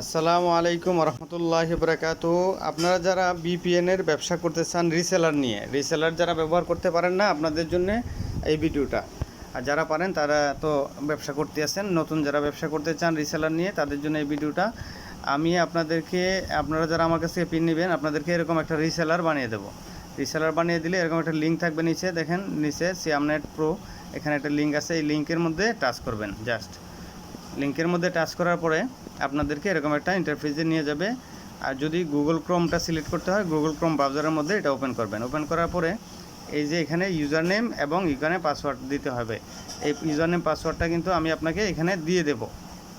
আসসালামু আলাইকুম রহমতুল্লাহ বরাকাতু। আপনারা যারা বিপিএনের ব্যবসা করতে চান রিসেলার নিয়ে রিসেলার যারা ব্যবহার করতে পারেন না আপনাদের জন্য এই ভিডিওটা। আর যারা পারেন, তারা তো ব্যবসা করতে আছেন, নতুন যারা ব্যবসা করতে চান রিসেলার নিয়ে, তাদের জন্য এই ভিডিওটা। আমি আপনাদেরকে, আপনারা যারা আমার কাছ থেকে পিন নেবেন, আপনাদেরকে এরকম একটা রিসেলার বানিয়ে দেবো। রিসেলার বানিয়ে দিলে এরকম একটা লিঙ্ক থাকবে নিচে, দেখেন, নিচে সিয়ামনেট প্রো এখানে একটা লিঙ্ক আছে, এই লিঙ্কের মধ্যে টাচ করবেন জাস্ট লিঙ্কের মধ্যে টাচ করার পরে আপনাদেরকে এরকম একটা ইন্টারফেসে নিয়ে যাবে। আর যদি গুগল ক্রোমটা সিলেক্ট করতে হয় গুগল ক্রোম ব্রাউজারের মধ্যে এটা ওপেন করবেন। ওপেন করার পরে এই যে এখানে ইউজার নেম এবং এখানে পাসওয়ার্ড দিতে হবে। এই ইউজার নেম পাসওয়ার্ডটা কিন্তু আমি আপনাকে এখানে দিয়ে দেব।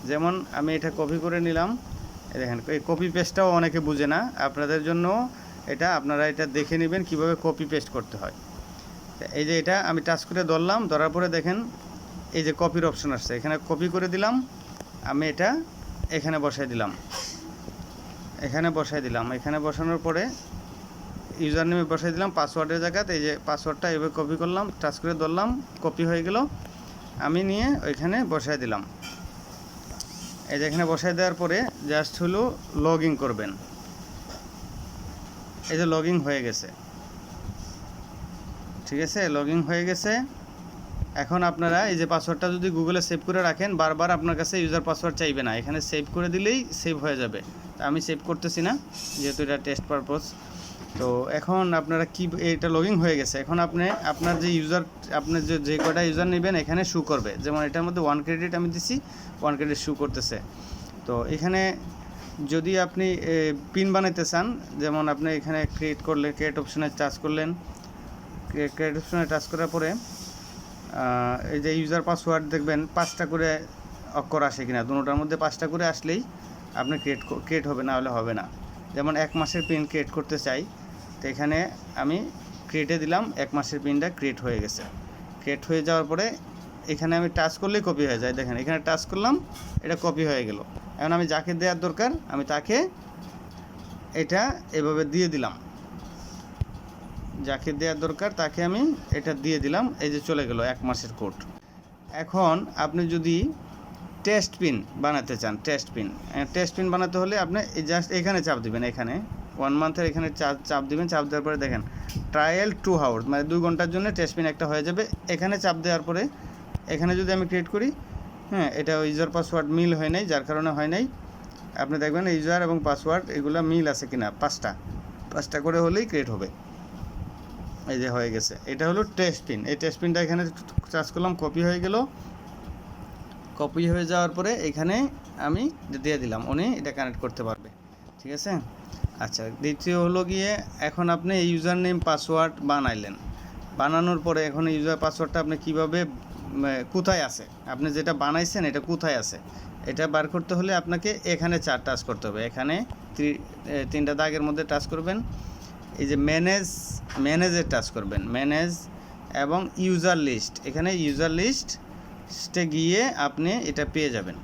যেমন আমি এটা কপি করে নিলাম। দেখেন, এই কপি পেস্টটাও অনেকে বুঝে না। আপনাদের জন্য এটা, আপনারা এটা দেখে নেবেন কীভাবে কপি পেস্ট করতে হয়। এই যে এটা আমি টাচ করে ধরলাম। ধরার পরে দেখেন এই যে কপির অপশন আসছে, এখানে কপি করে দিলাম, আমি এটা এখানে বসাই দিলাম। এখানে বসাই দিলাম, এখানে বসানোর পরে ইউজার নেমে বসাই দিলাম পাসওয়ার্ডের জায়গাতে, এই যে পাসওয়ার্ডটা এভাবে কপি করলাম টাচ করে ধরলাম কপি হয়ে গেল, আমি নিয়ে ওইখানে বসাই দিলাম। এই যে এখানে বসাই দেওয়ার পরে জাস্ট হলো লগ করবেন। এই যে লগ হয়ে গেছে। ঠিক আছে লগ হয়ে গেছে। এখন আপনারা এই যে পাসওয়ার্ডটা যদি গুগলে সেভ করে রাখেন, বারবার আপনার কাছে ইউজার পাসওয়ার্ড চাইবে না। এখানে সেভ করে দিলেই সেভ হয়ে যাবে। তা আমি সেভ করতেছি না, যেহেতু এটা টেস্ট পারপোজ তো এখন আপনারা কি, এটা লগিং হয়ে গেছে। এখন আপনি, আপনার যে ইউজার আপনি যে যে কটা ইউজার নেবেন, এখানে শু করবে। যেমন এটার মধ্যে ওয়ান ক্রেডিট আমি দিছি ওয়ান ক্রেডিট শু করতেছে। তো এখানে যদি আপনি পিন বানাইতে চান, যেমন আপনি এখানে ক্রিয়েট করলে ক্রিয়েট অপশনে টাচ করলেন। ক্রিয়েট অপশনে টাচ করার পরে এই যে ইউজার পাসওয়ার্ড দেখবেন, পাঁচটা করে অক্ষর আসে কিনা দুটোটার মধ্যে পাঁচটা করে আসলেই আপনি ক্রিয়েট ক্রিয়েট হবে, না হলে হবে না। যেমন এক মাসের পিন ক্রিয়েট করতে চাই, তো এখানে আমি ক্রিয়েটে দিলাম, এক মাসের পিনটা ক্রিয়েট হয়ে গেছে। ক্রিয়েট হয়ে যাওয়ার পরে এখানে আমি টাচ করলেই কপি হয়ে যায়। দেখেন, এখানে টাচ করলাম, এটা কপি হয়ে গেল। এখন আমি যাকে দেওয়ার দরকার, আমি তাকে এটা এভাবে দিয়ে দিলাম। যাকে দেওয়ার দরকার তাকে আমি এটা দিয়ে দিলাম, এই যে চলে গেল এক মাসের কোড এখন আপনি যদি টেস্ট পিন বানাতে চান, টেস্ট পিন টেস্ট পিন বানাতে হলে আপনি জাস্ট এখানে চাপ দিবেন, এখানে। ওয়ান মান্থের এখানে চাপ চাপ দিবেন, চাপ দেওয়ার পরে দেখেন ট্রায়াল টু হাওয়ার মানে দুই ঘণ্টার জন্য টেস্ট পিন একটা হয়ে যাবে। এখানে চাপ দেওয়ার পরে, এখানে যদি আমি ক্রিয়েট করি হ্যাঁ এটা ইউজার পাসওয়ার্ড মিল হয় নাই, যার কারণে হয় নাই। আপনি দেখবেন ইউজার এবং পাসওয়ার্ড এগুলো মিল আছে কিনা, পাঁচটা। পাঁচটা করে হলেই ক্রিয়েট হবে। এই যে হয়ে গেছে। এটা হলো টেস্ট পিন এই টেস্ট পিনটা এখানে চার্জ করলাম কপি হয়ে গেল। কপি হয়ে যাওয়ার পরে এখানে আমি দিয়ে দিলাম, উনি এটা কানেক্ট করতে পারবে। ঠিক আছে? আচ্ছা দ্বিতীয় হলো গিয়ে এখন আপনি ইউজার নেম পাসওয়ার্ড বানাইলেন। বানানোর পরে এখন ইউজার পাসওয়ার্ডটা আপনি কীভাবে কোথায় আছে? আপনি যেটা বানাইছেন, এটা কোথায় আছে? এটা বার করতে হলে আপনাকে এখানে চার টাচ করতে হবে। এখানে তিনটা দাগের মধ্যে টাচ করবেন। এই যে ম্যানেজ ম্যানেজে টাচ করবেন। ম্যানেজ এবং ইউজার লিস্ট এখানে ইউজার লিস্টে গিয়ে আপনি এটা পেয়ে যাবেন।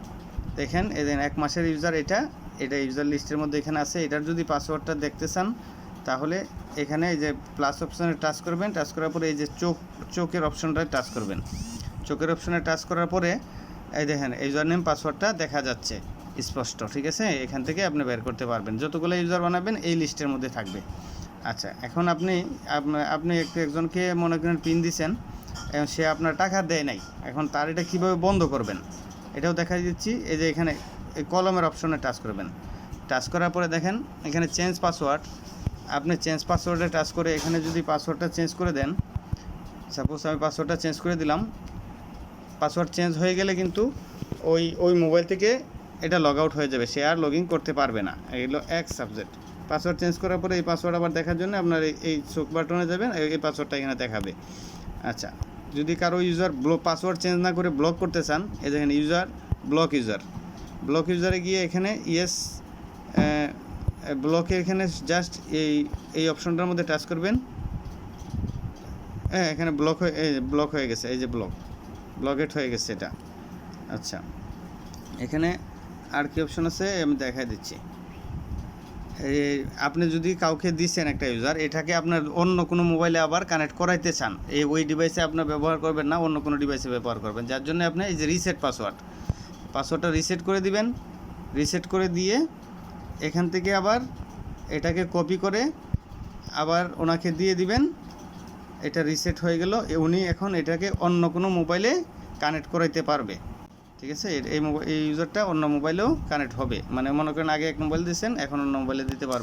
দেখেন, এই দেখেন এক মাসের ইউজার এটা এটা ইউজার লিস্টের মধ্যে এখানে আছে। এটার যদি পাসওয়ার্ডটা দেখতে চান, তাহলে এখানে এই যে প্লাস অপশনে টাচ করবেন। টাচ করার পরে এই যে চোখ, চোখের অপশনটায় টাচ করবেন। চোখের অপশনে টাচ করার পরে, এই দেখেন ইউজার নেম পাসওয়ার্ডটা দেখা যাচ্ছে। স্পষ্ট, ঠিক আছে? এখান থেকে আপনি বের করতে পারবেন। যতগুলো ইউজার বানাবেন, এই লিস্টের মধ্যে থাকবে। আচ্ছা এখন আপনি আপনি একটু একজনকে মনে করেন পিন এবং সে আপনার টাকা দেয় নাই, এখন তার এটা কীভাবে বন্ধ করবেন? এটাও দেখা দিচ্ছি, এই যে এখানে এই কলমের অপশনে টাচ করবেন। টাচ করার পরে দেখেন, এখানে চেঞ্জ পাসওয়ার্ড আপনি চেঞ্জ পাসওয়ার্ডে টাচ করে এখানে যদি পাসওয়ার্ডটা চেঞ্জ করে দেন সাপোজ আমি পাসওয়ার্ডটা চেঞ্জ করে দিলাম পাসওয়ার্ড চেঞ্জ হয়ে গেলে কিন্তু ওই ওই মোবাইল থেকে এটা লগ আউট হয়ে যাবে, সে আর লগ করতে পারবে না এগুলো এক সাবজেক্ট পাসওয়ার্ড চেঞ্জ করার পরে এই পাসওয়ার্ড আবার দেখার জন্য আপনার এই- চোখ বাটনে যাবেন, এই- পাসওয়ার্ডটা এখানে দেখাবে। আচ্ছা যদি কারও ইউজার ব্লক পাসওয়ার্ড চেঞ্জ না করে ব্লক করতে চান, এই দেখেন ইউজার ব্লক ইউজার ব্লক ইউজারে গিয়ে এখানে ইয়েস ব্লকে এখানে জাস্ট এই এই অপশনটার মধ্যে টাচ করবেন। হ্যাঁ এখানে ব্লক হয়ে ব্লক হয়ে গেছে, এই যে ব্লক ব্লকেট হয়ে গেছে এটা। আচ্ছা এখানে আর কি অপশন আছে? আমি দেখাই দিচ্ছি। আপনি যদি কাউকে দিচ্ছেন একটা ইউজার এটাকে আপনার অন্য কোনো মোবাইলে আবার কানেক্ট করাইতে চান, এই, ওই ডিভাইসে আপনার ব্যবহার করবেন না, অন্য কোনো ডিভাইসে ব্যবহার করবেন। যার জন্য আপনি এই যে রিসেট পাসওয়ার্ড পাসওয়ার্ডটা রিসেট করে দিবেন রিসেট করে দিয়ে এখান থেকে আবার এটাকে কপি করে আবার ওনাকে দিয়ে দিবেন, এটা রিসেট হয়ে গেল উনি এখন এটাকে অন্য কোনো মোবাইলে কানেক্ট করাইতে পারবে। ঠিক আছে? এই মোবাইল এই ইউজারটা অন্য মোবাইলেও কানেক্ট হবে। মানে মনে করেন আগে এক মোবাইল দিয়েছেন এখন অন্য মোবাইলে দিতে পারবে।